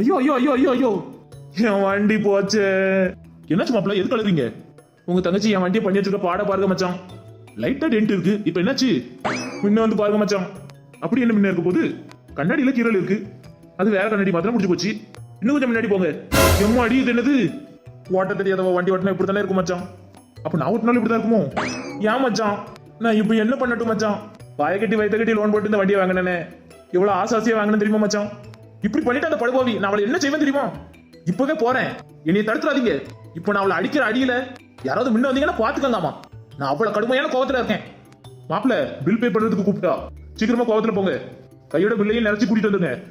ஐயோ ஐயோ ஐயோ ஐயோ ஐயோ. என் வண்டி போச்சே. என்னாச்சு மாப்பிள்ள எதுக்கு அழுறீங்க உங்க தங்கச்சி என் வண்டியை பண்ணி வச்சிருக்க பாட பாருங்க மச்சான். லைட்டா டென்ட் இருக்கு. இப்போ என்னாச்சு? முன்ன வந்து பாருங்க மச்சான். அப்படி என்ன முன்ன இருக்க போது கண்ணாடியில கீரல் இருக்கு. அது வேற கண்ணாடி மாத்திரம் முடிஞ்சு போச்சு. இன்னும் கொஞ்சம் முன்னாடி போங்க. எம்மா அடி இது என்னது? ஓட்ட தெரியாதவ வண்டி ஓட்டினா இப்படி தானே இருக்கும் மச்சான். அப்ப நான் ஓட்டினாலும் இப்படி தான் இருக்குமோ? ஏன் மச்சான்? நான் இப்போ என்ன பண்ணட்டும் மச்சான்? வாய கட்டி வயிற்ற கட்டி லோன் போட்டு இந்த வண்டியை வாங்கினேனே. எவ்வளவு ஆசை ஆசையா வாங்கினேன் தெரியுமா மச்சான்? இப்படி பண்ணிட்டு அந்த படுபாவி நான் அவளை என்ன செய்வேன் தெரியுமா? இப்பவே போறேன். என்னைய தடுத்துறாதீங்க. இப்போ நான் அவளை அடிக்கிற அடியில யாராவது முன்ன வந்தீங்கன்னா பாத்துக்கோங்கம்மா நான் அவ்வளவு கடுமையான கோவத்துல இருக்கேன். மாப்பிள பில் பே பண்றதுக்கு கூப்பிட்டா. சீக்கிரமா கோவத்துல போங்க. கையோட பில்லையும் நினைச்சு கூட்டிட்டு வந்துருங்க.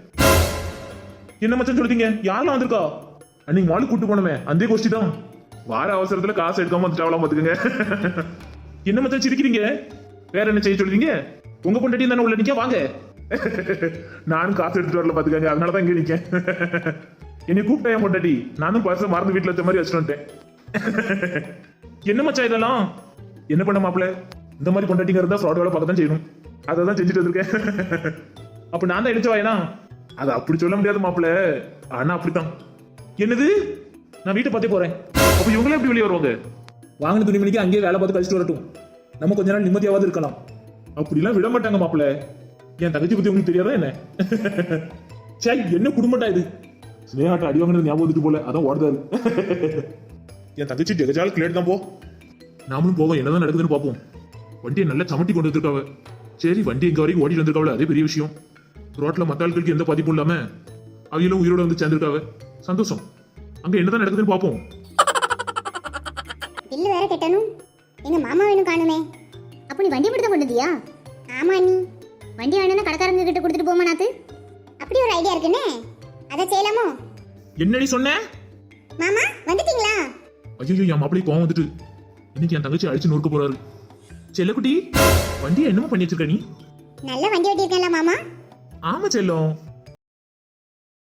என்ன மச்சம் சொல்லுங்க யாரெல்லாம் வந்திருக்கா? அன்னைக்கு மாலு கூட்டு போனமே. அந்த கோஷ்டி தான். வார அவசரத்துல காசு எடுக்காம வந்துட்டாவலாம் பாத்துக்கங்க. என்ன மச்சான் சிரிக்கிறீங்க? வேற என்ன செய்ய சொல்றீங்க? உங்க பொண்டாட்டி தானே உள்ள நிக்க? வாங்க. நானும் காசு எடுத்துட்டு வரல பாத்துக்கங்க அதனாலதான் இங்க நிக்கேன். என்னை கூப்பிட்டேன் என் பொண்டாட்டி? நானும் பர்ச மறந்து வீட்டுல வச்ச மாதிரி வச்சுட்டு வந்துட்டேன். என்ன மச்சான் இதெல்லாம்? என்ன பண்ண மாப்பிள? இந்த மாதிரி பொண்டாட்டிங்க இருந்தா ஃப்ராட் வேலை பார்க்க தான் செய்யணும். அதை தான் செஞ்சுட்டு வந்திருக்கேன். அப்ப நான் தான் எடுத்து வாயினா? அது அப்படி சொல்ல முடியாது மாப்பிள. ஆனா அப்படித்தான். என்னது? நான் வீட்டை பார்த்தே போறேன். அப்ப இவங்களே எப்படி வெளியே வருவாங்க? வாங்கின துணிமணிக்கு அங்கேயே வேலை பார்த்து கழிச்சிட்டு வரட்டும். நம்ம கொஞ்ச நாள் நிம்மதியாவது இருக்கலாம். அப்படிலாம் விட மாட்டாங்க மாப்பிள. என் தங்கச்சி பத்தி உங்களுக்கு தெரியாதா என்ன? சே என்ன குடும்பம்டா இது? ஸ்னேகாட்ட அடி வாங்கினது ஞாபகம் வந்துட்டு போல. அதான் ஓடுதாரு. என் தங்கச்சி ஜெகஜால் கிளேட் தான் போ. நாமளும் போவோம். என்னதான் நடக்குதுன்னு பார்ப்போம். வண்டியை நல்லா சமட்டி கொண்டு வந்திருக்காவ. சரி வண்டி எங்க வரைக்கும் ஓடிட்டு வந்திருக்காவல? அதே பெரிய விஷயம். ரோட்ல மத்த ஆட்களுக்கு எந்த பாதிப்பும் இல்லாம அவையிலும் உயிரோட வந்து சேர்ந்திருக்காவ. சந்தோஷம். அங்க என்னதான் நடக்குதுன்னு பார்ப்போம். பில்லு வேற கட்டணும். எங்க மாமா வேணும் காணுமே. அப்போ நீ வண்டி மட்டும் கொண்டுதியா ஆமா நீ வண்டி வேணும்னா கடைக்காரங்க கிட்ட கொடுத்துட்டு போமா நாத்து? அப்படி ஒரு ஐடியா இருக்குன்னு. அதை செய்யலாமோ? என்னடி சொன்ன? மாமா வந்துட்டீங்களா? ஐயோ என் மாப்பிள்ளை கோவம் வந்துட்டு. இன்னைக்கு என் தங்கச்சி அடிச்சு நொறுக்க போறாரு. செல்லக்குட்டி வண்டியை என்னமோ பண்ணி வச்சிருக்க நீ? நல்ல வண்டி ஓட்டியிருக்கேன்ல மாமா. ஆமா செல்லம்.